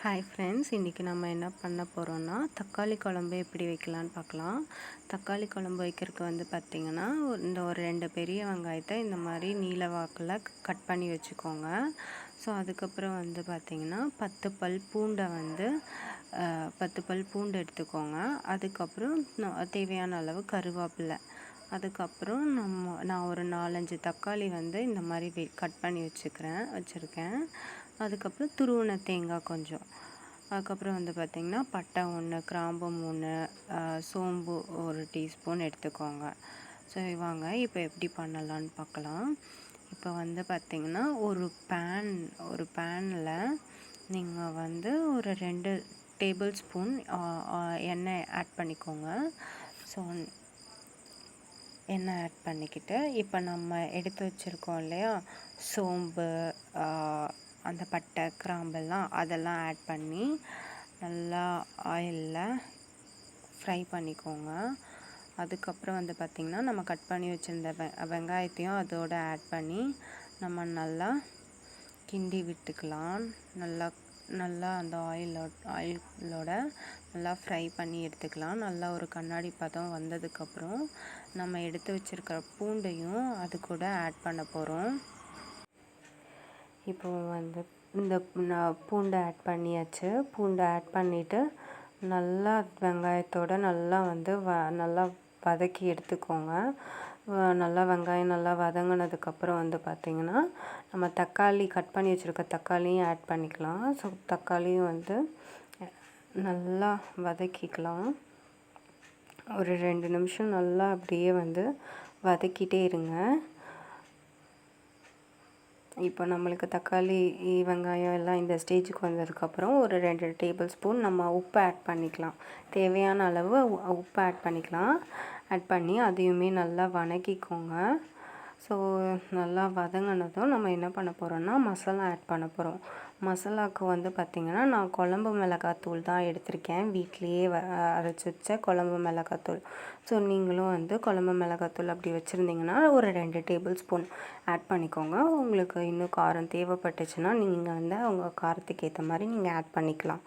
Hi friends இன்றைக்கி நம்ம என்ன பண்ண போகிறோன்னா தக்காளி குழம்பு எப்படி வைக்கலான்னு பார்க்கலாம். தக்காளி குழம்பு வைக்கிறதுக்கு வந்து பார்த்திங்கன்னா இந்த ஒரு ரெண்டு பெரிய வெங்காயத்தை இந்த மாதிரி நீல வாக்கில் கட் பண்ணி வச்சுக்கோங்க. ஸோ அதுக்கப்புறம் வந்து பார்த்திங்கன்னா பத்து பல் பூண்டை வந்து பத்து பல் பூண்டு எடுத்துக்கோங்க. அதுக்கப்புறம் தேவையான அளவு கருவேப்பிலை. அதுக்கப்புறம் நம்ம நான் ஒரு நாலஞ்சு தக்காளி வந்து இந்த மாதிரி கட் பண்ணி வச்சுக்கிறேன் வச்சுருக்கேன். அதுக்கப்புறம் துருவின தேங்காய் கொஞ்சம். அதுக்கப்புறம் வந்து பார்த்திங்கன்னா பட்டை ஒன்று கிராம்பு மூணு சோம்பு ஒரு டீஸ்பூன் எடுத்துக்கோங்க. ஸோ வாங்க இப்போ எப்படி பண்ணலான்னு பார்க்கலாம் இப்போ வந்து பார்த்திங்கன்னா ஒரு பேன் ஒரு பேனில் நீங்கள் வந்து ஒரு ரெண்டு டேபிள் ஸ்பூன் எண்ணெய் ஆட் பண்ணிக்கோங்க. ஸோ எண்ணெய் ஆட் பண்ணிக்கிட்டு இப்போ நம்ம எடுத்து வச்சுருக்கோம் இல்லையா? சோம்பு அந்த பட்டை கிராம்பெல்லாம் அதெல்லாம் ஆட் பண்ணி நல்லா ஆயிலில் ஃப்ரை பண்ணிக்கோங்க. அதுக்கப்புறம் வந்து பார்த்திங்கன்னா நம்ம கட் பண்ணி வச்சுருந்த வெ வெங்காயத்தையும் அதோடு ஆட் பண்ணி நம்ம நல்லா கிண்டி விட்டுக்கலாம். நல்லா நல்லா அந்த ஆயிலோ ஆயிலோட நல்லா ஃப்ரை பண்ணி எடுத்துக்கலாம். நல்லா ஒரு கண்ணாடி பதம் வந்ததுக்கப்புறம் நம்ம எடுத்து வச்சுருக்கிற பூண்டையும் அது கூட ஆட் பண்ண போகிறோம் இப்போ வந்து இந்த பூண்டை ஆட் பண்ணியாச்சு. பூண்டை ஆட் பண்ணிவிட்டு நல்லா வெங்காயத்தோடு நல்லா வந்து வ நல்லா வதக்கி எடுத்துக்கோங்க. நல்லா வெங்காயம் நல்லா வதங்கினதுக்கப்புறம் வந்து பார்த்திங்கன்னா நம்ம தக்காளி கட் பண்ணி வச்சுருக்க தக்காளியும் ஆட் பண்ணிக்கலாம். ஸோ தக்காளியும் வந்து நல்லா வதக்கிக்கலாம். ஒரு ரெண்டு நிமிஷம் நல்லா அப்படியே வந்து வதக்கிட்டே இருங்க. இப்போ நம்மளுக்கு தக்காளி வெங்காயம் எல்லாம் இந்த ஸ்டேஜுக்கு வந்ததுக்கப்புறம் ஒரு ரெண்டு டேபிள் ஸ்பூன் நம்ம உப்பு ஆட் பண்ணிக்கலாம். தேவையான அளவு உப்பு ஆட் பண்ணிக்கலாம். ஆட் பண்ணி அதையுமே நல்லா வணக்கிக்கோங்க. ஸோ நல்லா வதங்கினதும் நம்ம என்ன பண்ண போகிறோம்னா மசாலா ஆட் பண்ண போகிறோம் மசாலாவுக்கு வந்து பார்த்திங்கன்னா நான் குழம்பு மிளகாத்தூள் தான் எடுத்திருக்கேன். வீட்லேயே வ அரைச்சி வச்ச குழம்பு மிளகாத்தூள் ஸோ நீங்களும் வந்து குழம்பு மிளகாத்தூள் அப்படி வச்சுருந்தீங்கன்னா ஒரு ரெண்டு டேபிள் ஸ்பூன் ஆட் பண்ணிக்கோங்க. உங்களுக்கு இன்னும் காரம் தேவைப்பட்டுச்சுன்னா நீங்கள் வந்து உங்கள் காரத்துக்கு ஏற்ற மாதிரி நீங்கள் ஆட் பண்ணிக்கலாம்.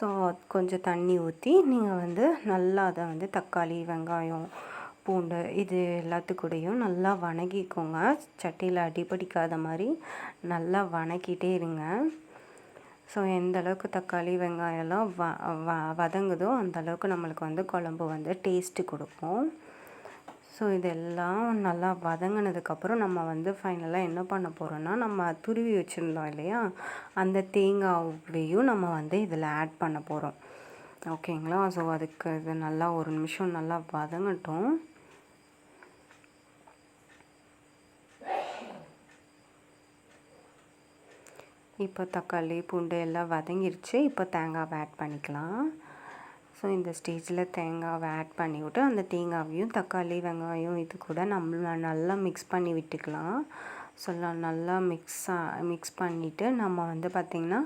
ஸோ கொஞ்சம் தண்ணி ஊற்றி நீங்கள் வந்து நல்லா அதை வந்து தக்காளி வெங்காயம் பூண்டு இது எல்லாத்துக்கூடையும் நல்லா வணக்கிக்கோங்க சட்டியில் அடிபடிக்காத மாதிரி நல்லா வணக்கிட்டே இருங்க. ஸோ எந்த அளவுக்கு தக்காளி வெங்காயம்லாம் வ வ வதங்குதோ அந்த அளவுக்கு நம்மளுக்கு வந்து குழம்பு வந்து டேஸ்ட்டு கொடுக்கும். ஸோ இதெல்லாம் நல்லா வதங்கினதுக்கப்புறம் நம்ம வந்து ஃபைனலாக என்ன பண்ண போகிறோன்னா நம்ம துருவி வச்சுருந்தோம் இல்லையா? அந்த தேங்காவையும் நம்ம வந்து இதில் ஆட் பண்ண போகிறோம் ஓகேங்களா ஸோ அதுக்கு இது நல்லா ஒரு நிமிஷம் நல்லா வதங்கட்டும். இப்போ தக்காளி பூண்டு எல்லாம் வதங்கிருச்சு. இப்போ தேங்காவை ஆட் பண்ணிக்கலாம். ஸோ இந்த ஸ்டேஜில் தேங்காவை ஆட் பண்ணிவிட்டு அந்த தேங்காவையும் தக்காளி வெங்காயம் இது கூட நம்ம நல்லா மிக்ஸ் பண்ணி விட்டுக்கலாம். ஸோ நல்லா மிக்ஸ் மிக்ஸ் பண்ணிவிட்டு நம்ம வந்து பார்த்திங்கன்னா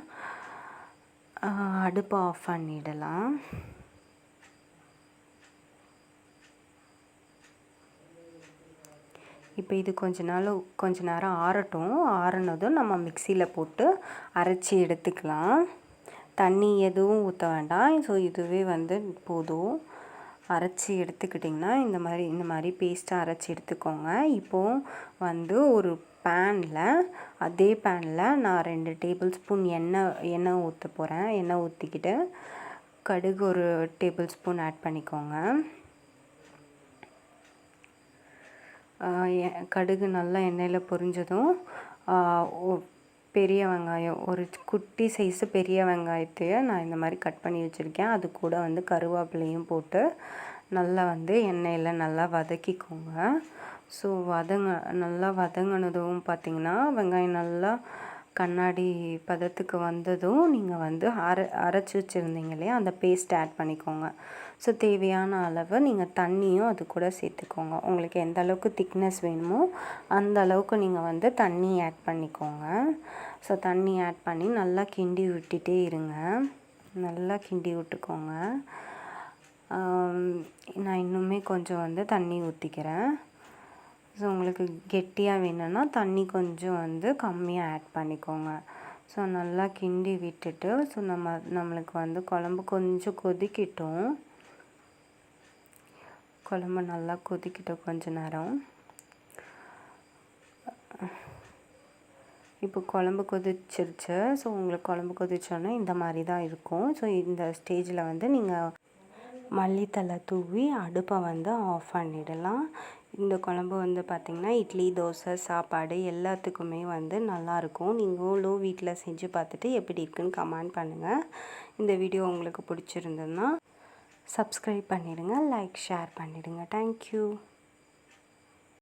அடுப்பை ஆஃப் பண்ணிடலாம். இப்போ இது கொஞ்ச நாள் கொஞ்ச நேரம் ஆறட்டும். ஆறினதும் நம்ம மிக்சியில் போட்டு அரைச்சி எடுத்துக்கலாம். தண்ணி எதுவும் ஊற்ற வேண்டாம். ஸோ இதுவே வந்து போதும். அரைச்சி எடுத்துக்கிட்டிங்கன்னா இந்த மாதிரி இந்த மாதிரி பேஸ்ட்டாக அரைச்சி எடுத்துக்கோங்க. இப்போது வந்து ஒரு பேனில் அதே பேனில் நான் ரெண்டு டேபிள் ஸ்பூன் எண்ணெய் எண்ணெய் ஊற்ற போகிறேன் எண்ணெய் ஊற்றிக்கிட்டு கடுகு ஒரு டேபிள் ஸ்பூன் ஆட் பண்ணிக்கோங்க. கடுகு நல்லா எண்ணெயில் பொரிஞ்சதும் பெரிய வெங்காயம் ஒரு குட்டி சைஸு பெரிய வெங்காயத்தையே நான் இந்த மாதிரி கட் பண்ணி வச்சுருக்கேன். அது கூட வந்து கருவேப்பிலையும் போட்டு நல்லா வந்து எண்ணெயில் நல்லா வதக்கிக்கோங்க. ஸோ வதங்க நல்லா வதங்கினதும் பார்த்திங்கன்னா வெங்காயம் நல்லா கண்ணாடி பதத்துக்கு வந்ததும் நீங்கள் வந்து அரை அரைச்சி வச்சுருந்தீங்க இல்லையா? அந்த பேஸ்ட் ஆட் பண்ணிக்கோங்க. ஸோ தேவையான அளவு நீங்கள் தண்ணியும் அது கூட சேர்த்துக்கோங்க. உங்களுக்கு எந்த அளவுக்கு திக்னஸ் வேணுமோ அந்த அளவுக்கு நீங்கள் வந்து தண்ணி ஆட் பண்ணிக்கோங்க. ஸோ தண்ணி ஆட் பண்ணி நல்லா கிண்டி விட்டுட்டே இருங்க. நல்லா கிண்டி விட்டுக்கோங்க. நான் இன்னுமே கொஞ்சம் வந்து தண்ணி ஊற்றிக்கிறேன் ஸோ உங்களுக்கு கெட்டியாக வேணும்னா தண்ணி கொஞ்சம் வந்து கம்மியாக ஆட் பண்ணிக்கோங்க. ஸோ நல்லா கிண்டி விட்டுட்டு ஸோ நம்ம நம்மளுக்கு வந்து குழம்பு கொஞ்சம் கொதிக்கிட்டோம். குழம்பு நல்லா கொதிக்கிட்டோம் கொஞ்ச நேரம். இப்போ குழம்பு கொதிச்சிருச்சு. ஸோ உங்களுக்கு குழம்பு கொதிச்சோன்னே இந்த மாதிரி தான் இருக்கும். ஸோ இந்த ஸ்டேஜில் வந்து நீங்கள் மல்லித்தலை தூவி அடுப்பை வந்து ஆஃப் பண்ணிடலாம். இந்த குழம்பு வந்து பார்த்திங்கன்னா இட்லி தோசை சாப்பாடு எல்லாத்துக்குமே வந்து நல்லாயிருக்கும். நீங்களும் வீட்டில் செஞ்சு பார்த்துட்டு எப்படி இருக்குன்னு கமெண்ட் பண்ணுங்கள் இந்த வீடியோ உங்களுக்கு பிடிச்சிருந்ததுன்னா சப்ஸ்கிரைப் பண்ணிடுங்க லைக் ஷேர் பண்ணிடுங்க. தேங்க்யூ